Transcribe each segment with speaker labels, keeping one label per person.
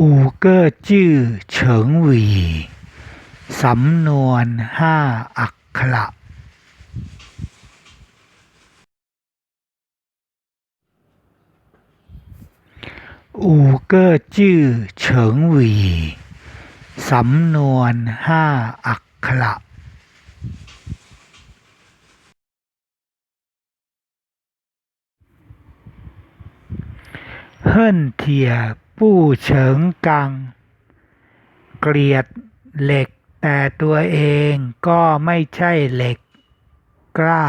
Speaker 1: 五个จื่อเฉิงหวี สำนวนห้าอักขระอูเก้อจื่อเฉิงหวี สำนวนห้าอักขระเฮิ่นเถี่ย ปู้เฉิงกัง เกลียดเหล็กแต่ตัวเองก็ไม่ใช่เหล็กกล้า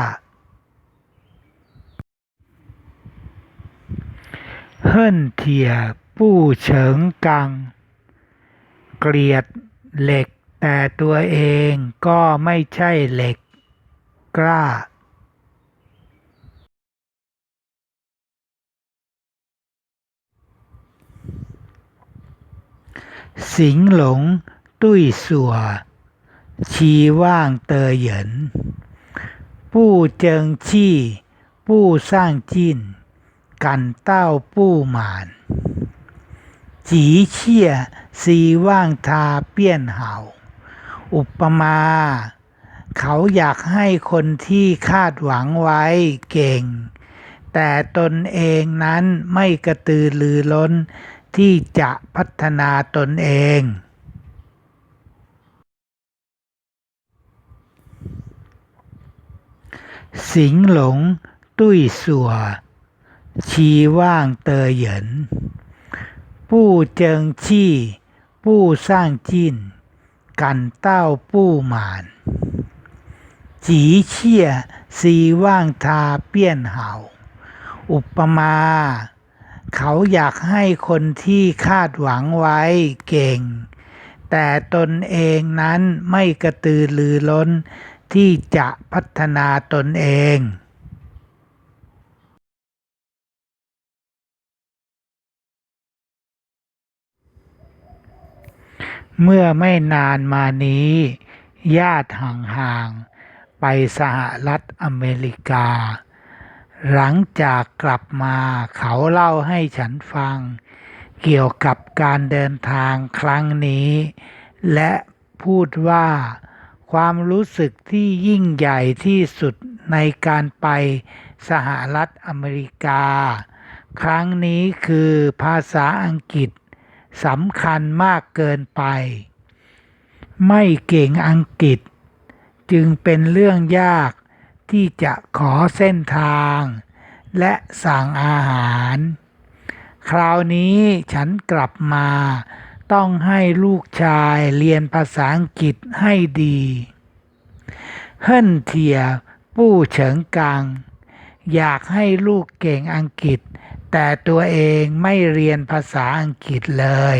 Speaker 1: เฮิ่นเถี่ยปู้เฉิงกัง เกลียดเหล็กแต่ตัวเองก็ไม่ใช่เหล็กกล้า สิงหลง ตุ้ยสัว ชีว่างเตอเหยินปู้เจิงชี่ปู้สร้างจิ้น กันเต้าปู้หมานจีเชี่ยสีว่างทาเปี้ยนเห่า อุปมา เขาอยากให้คนที่คาดหวังไว้เก่ง แต่ตนเองนั้นไม่กระตือรือร้น ที่จะพัฒนาตนเอง สิงหลงตุ้ยสัว ชีว่างเตอเหยินปู้เจิงชี่ปู้สร้างจิ้น กันเต้าปู้หมาน จีเชี่ยสีว่างทาเปี้ยนเห่า อุปมา เขาอยากให้คนที่คาดหวังไว้เก่ง แต่ตนเองนั้นไม่กระตือรือร้นที่จะพัฒนาตนเองเมื่อไม่นานมานี้ ญาติห่างๆ ไปสหรัฐอเมริกา หลังจากกลับมาเขาเล่าให้ฉันฟัง เกี่ยวกับการเดินทางครั้งนี้ และพูดว่า ความรู้สึกที่ยิ่งใหญ่ที่สุดในการไปสหรัฐอเมริกา ครั้งนี้คือภาษาอังกฤษสำคัญมากเกินไป ไม่เก่งอังกฤษ จึงเป็นเรื่องยาก ที่จะขอเส้นทาง และสั่งอาหาร คราวนี้ฉันกลับมา ต้องให้ลูกชายเรียนภาษาอังกฤษให้ดีเฮิ่นเทียปู้เฉิงกัง อยากให้ลูกเก่งอังกฤษ แต่ตัวเองไม่เรียนภาษาอังกฤษเลย